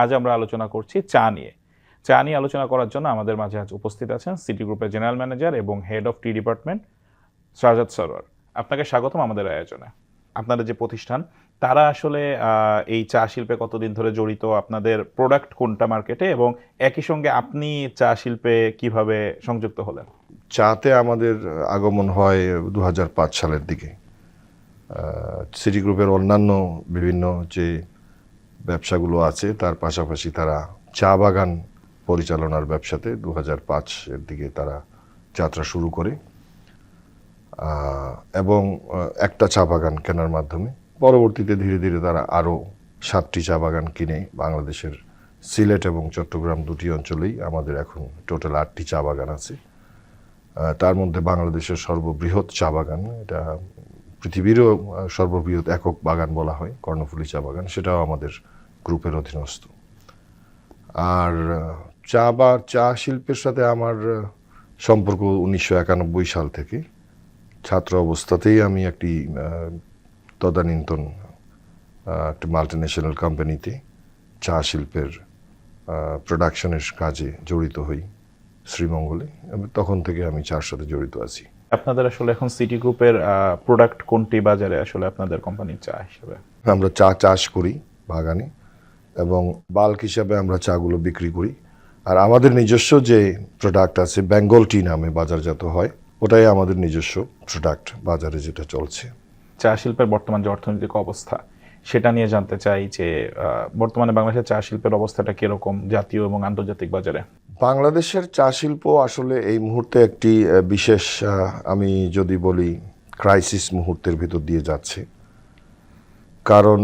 আজ আমরা আলোচনা করছি চা নিয়ে। চা নিয়ে আলোচনা করার জন্য আমাদের মাঝে আজ উপস্থিত আছেন সিটি গ্রুপের জেনারেল ম্যানেজার এবং head of tea department Sajjad Sarwar আপনাকে স্বাগতম আমাদের আয়োজনে। আপনাদের যে প্রতিষ্ঠান, তারা আসলে এই চা শিল্পে কতদিন ধরে জড়িত, আপনাদের প্রোডাক্ট কোনটা মার্কেটে এবং একই সঙ্গে আপনি চা শিল্পে কীভাবে সংযুক্ত হলেন? চাতে আমাদের আগমন হয় দু হাজার পাঁচ সালের দিকে। সিটি গ্রুপের অন্যান্য বিভিন্ন যে ব্যবসাগুলো আছে, তার পাশাপাশি তারা চা বাগান পরিচালনার ব্যবসাতে দু হাজার পাঁচ এর দিকে তারা যাত্রা শুরু করে। এবং একটা চা বাগান কেনার মাধ্যমে পরবর্তীতে ধীরে ধীরে তারা আরও সাতটি চা বাগান কিনে বাংলাদেশের সিলেট এবং চট্টগ্রাম দুটি অঞ্চলেই আমাদের এখন টোটাল আটটি চা বাগান আছে। তার মধ্যে বাংলাদেশের সর্ববৃহৎ চা বাগান, এটা পৃথিবীরও সর্ববৃহৎ একক বাগান বলা হয়, কর্ণফুলী চা বাগান, সেটাও আমাদের গ্রুপের অধীনস্থ আর চা বা চা শিল্পের সাথে আমার সম্পর্ক উনিশশো একানব্বই সাল থেকে। ছাত্র অবস্থাতেই আমি একটি তদানীন্তন একটি মাল্টিন্যাশনাল কোম্পানিতে চা শিল্পের প্রোডাকশনের কাজে জড়িত হই শ্রীমঙ্গলে। তখন থেকে আমি চার সাথে জড়িত আছি। আপনাদের আসলে এখন সিটি গ্রুপের প্রোডাক্ট কোনটি বাজারে আসলে আপনাদের কোম্পানির চা হিসেবে? আমরা চা চাষ করি বাগানে। এবং বাল্ক হিসাবে আমরা চাগুলো বিক্রি করি। আর আমাদের নিজস্ব যে প্রোডাক্ট আছে বেঙ্গল টি নামে বাজারজাত হয় ওটাই আমাদের নিজস্ব প্রোডাক্ট বাজারে যেটা চলছে। চা শিল্পের বর্তমান যে অর্থনৈতিক অবস্থা সেটা নিয়ে জানতে চাই যে বর্তমানে বাংলাদেশের চা শিল্পের অবস্থাটা কীরকম জাতীয় এবং আন্তর্জাতিক বাজারে? বাংলাদেশের চা শিল্প আসলে এই মুহূর্তে একটি বিশেষ আমি যদি বলি ক্রাইসিস মুহূর্তের ভিতর দিয়ে যাচ্ছে। কারণ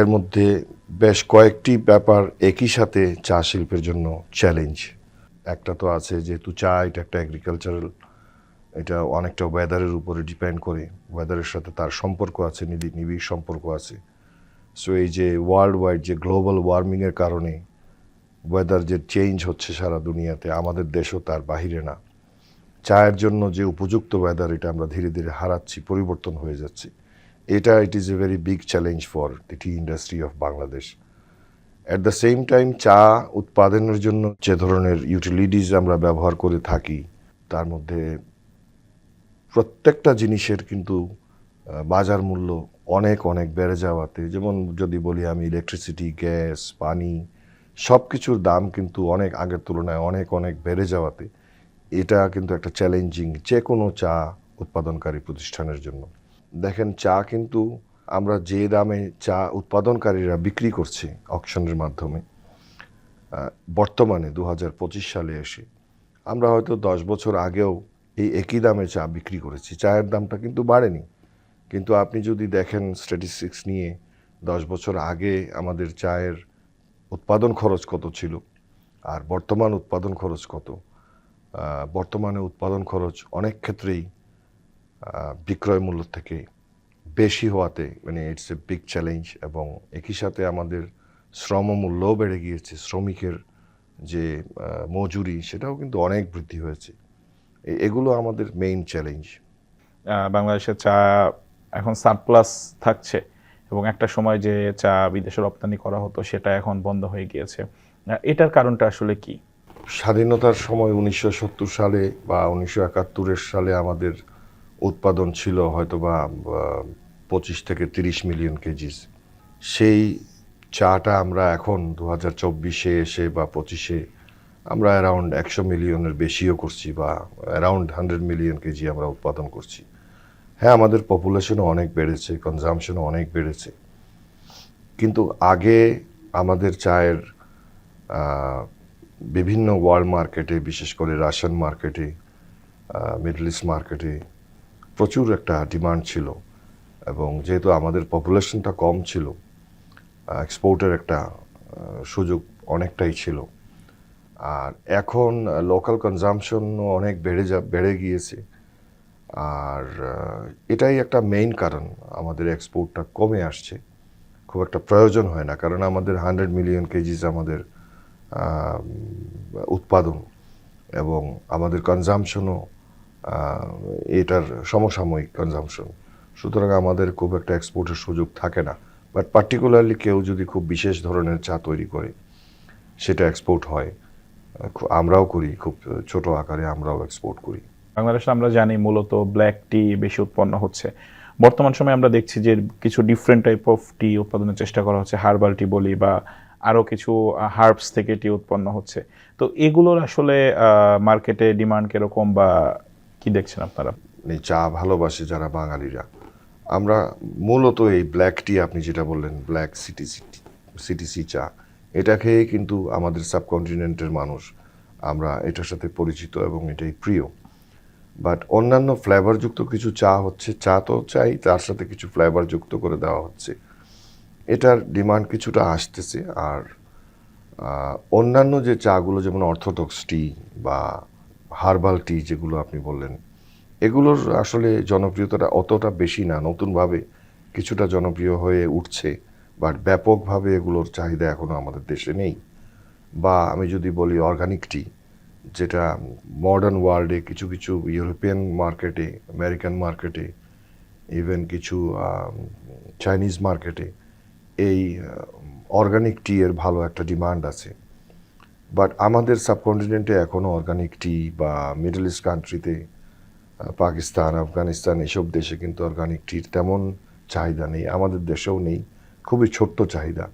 এর মধ্যে বেশ কয়েকটি ব্যাপার একই সাথে চা শিল্পের জন্য চ্যালেঞ্জ একটা তো আছে যেহেতু চা, এটা একটা এগ্রিকালচারাল এটা অনেকটা ওয়েদারের উপরে ডিপেন্ড করে। ওয়েদারের সাথে তার সম্পর্ক আছে নিবিড় সম্পর্ক আছে। সো এই যে ওয়ার্ল্ড ওয়াইড যে গ্লোবাল ওয়ার্মিংয়ের কারণে ওয়েদার যে চেঞ্জ হচ্ছে সারা দুনিয়াতে, আমাদের দেশও তার বাহিরে না। চায়ের জন্য যে উপযুক্ত ওয়েদার এটা আমরা ধীরে ধীরে হারাচ্ছি, পরিবর্তন হয়ে যাচ্ছে। এটা it is a very big challenge for the tea industry of Bangladesh at the same time চা উৎপাদনের জন্য যে ধরনের ইউটিলিটিস আমরা ব্যবহার করে থাকি, তার মধ্যে প্রত্যেকটা জিনিসের কিন্তু বাজার মূল্য অনেক অনেক বেড়ে যাওয়াতে, যেমন যদি বলি আমি ইলেকট্রিসিটি গ্যাস পানি সব কিছুর দাম কিন্তু অনেক আগের তুলনায় অনেক অনেক বেড়ে যাওয়াতে, এটা কিন্তু একটা চ্যালেঞ্জিং যে কোনো চা উৎপাদনকারী প্রতিষ্ঠানের জন্য। দেখেন, চা কিন্তু আমরা যে দামে চা উৎপাদনকারীরা বিক্রি করছে অকশনের মাধ্যমে বর্তমানে দু হাজার পঁচিশ সালে এসে, আমরা হয়তো দশ বছর আগেও এই একই দামে চা বিক্রি করেছি। চায়ের দামটা কিন্তু বাড়েনি। কিন্তু আপনি যদি দেখেন স্ট্যাটিস্টিক্স নিয়ে, দশ বছর আগে আমাদের চায়ের উৎপাদন খরচ কত ছিল, আর বর্তমান উৎপাদন খরচ কত বর্তমানে উৎপাদন খরচ অনেক ক্ষেত্রেই বিক্রয় মূল্য থেকে বেশি হওয়াতে মানে ইটস এ বিগ চ্যালেঞ্জ এবং একই সাথে আমাদের শ্রম মূল্যও বেড়ে গিয়েছে। শ্রমিকের যে মজুরি সেটাও কিন্তু অনেক বৃদ্ধি হয়েছে। এগুলো আমাদের মেইন চ্যালেঞ্জ বাংলাদেশে চা এখন সারপ্লাস থাকছে এবং একটা সময় যে চা বিদেশে রপ্তানি করা হতো সেটা এখন বন্ধ হয়ে গিয়েছে। এটার কারণটা আসলে কি? স্বাধীনতার সময় উনিশশো সত্তর সালে বা উনিশশো একাত্তরের সালে আমাদের উৎপাদন ছিল হয়তো বা পঁচিশ থেকে তিরিশ মিলিয়ন কেজিস। সেই চাটা আমরা এখন দু হাজার চব্বিশে এসে বা পঁচিশে আমরা অ্যারাউন্ড একশো মিলিয়নের বেশিও করছি বা অ্যারাউন্ড হান্ড্রেড মিলিয়ন কেজি আমরা উৎপাদন করছি। হ্যাঁ আমাদের পপুলেশনও অনেক বেড়েছে কনজামশনও অনেক বেড়েছে। কিন্তু আগে আমাদের চায়ের বিভিন্ন ওয়ার্ল্ড মার্কেটে বিশেষ করে রাশিয়ান মার্কেটে মিডল ইস্ট মার্কেটে প্রচুর একটা ডিমান্ড ছিল এবং যেহেতু আমাদের পপুলেশনটা কম ছিল এক্সপোর্টের একটা সুযোগ অনেকটাই ছিল। আর এখন লোকাল কনজামশন অনেক বেড়ে যা, বেড়ে গিয়েছে। আর এটাই একটা মেইন কারণ আমাদের এক্সপোর্টটা কমে আসছে। খুব একটা প্রয়োজন হয় না, কারণ আমাদের হান্ড্রেড মিলিয়ন কেজিস আমাদের উৎপাদন এবং আমাদের কনজামশনও এটার সমসাময়িক কনজামশন সুতরাং আমাদের খুব একটা এক্সপোর্টের সুযোগ থাকে না। বাট পার্টিকুলারলি কেউ যদি খুব বিশেষ ধরনের চা তৈরি করে, সেটা এক্সপোর্ট হয়। আমরাও করি, খুব ছোট আকারে আমরাও এক্সপোর্ট করি। বাংলাদেশে আমরা জানি মূলত ব্ল্যাক টি বেশি উৎপন্ন হচ্ছে। বর্তমান সময়ে আমরা দেখছি যে কিছু ডিফারেন্ট টাইপ অফ টি উৎপাদনের চেষ্টা করা হচ্ছে। হার্বাল টি বলি বা আরও কিছু হার্বস থেকে টি উৎপন্ন হচ্ছে। তো এগুলোর আসলে মার্কেটে ডিমান্ড কীরকম বা কি দেখছেন আপনারা? চা ভালোবাসে যারা বাঙালিরা। আমরা মূলত এই ব্ল্যাক টি আপনি যেটা বললেন ব্ল্যাক সিটি সিটিসি সিটিসি চা, এটা খেয়ে কিন্তু আমাদের সাবকন্টিনেন্টের মানুষ। আমরা এটার সাথে পরিচিত এবং এটাই প্রিয়। বাট অন্যান্য ফ্লেভারযুক্ত কিছু চা হচ্ছে, চা তো চাই, তার সাথে কিছু ফ্লেভার যুক্ত করে দেওয়া হচ্ছে। এটার ডিমান্ড কিছুটা আসতেছে, আর অন্যান্য যে চাগুলো যেমন অর্থোডক্স টি বা হার্বাল টি যেগুলো আপনি বললেন, এগুলোর আসলে জনপ্রিয়তাটা অতটা বেশি না। নতুনভাবে কিছুটা জনপ্রিয় হয়ে উঠছে, বাট ব্যাপকভাবে এগুলোর চাহিদা এখনও আমাদের দেশে নেই। বা আমি যদি বলি অর্গানিক টি, যেটা মডার্ন ওয়ার্ল্ডে কিছু কিছু ইউরোপিয়ান মার্কেটে আমেরিকান মার্কেটে ইভেন কিছু চাইনিজ মার্কেটে এই অর্গানিক টি এর ভালো একটা ডিমান্ড আছে। বাট আমাদের সাবকন্টিনেন্টে এখনও অর্গানিক টি বা মিডল ইস্ট কান্ট্রিতে পাকিস্তান আফগানিস্তান এসব দেশে কিন্তু অর্গানিক টির তেমন চাহিদা নেই। আমাদের দেশেও নেই। খুবই ছোট্ট চাহিদা।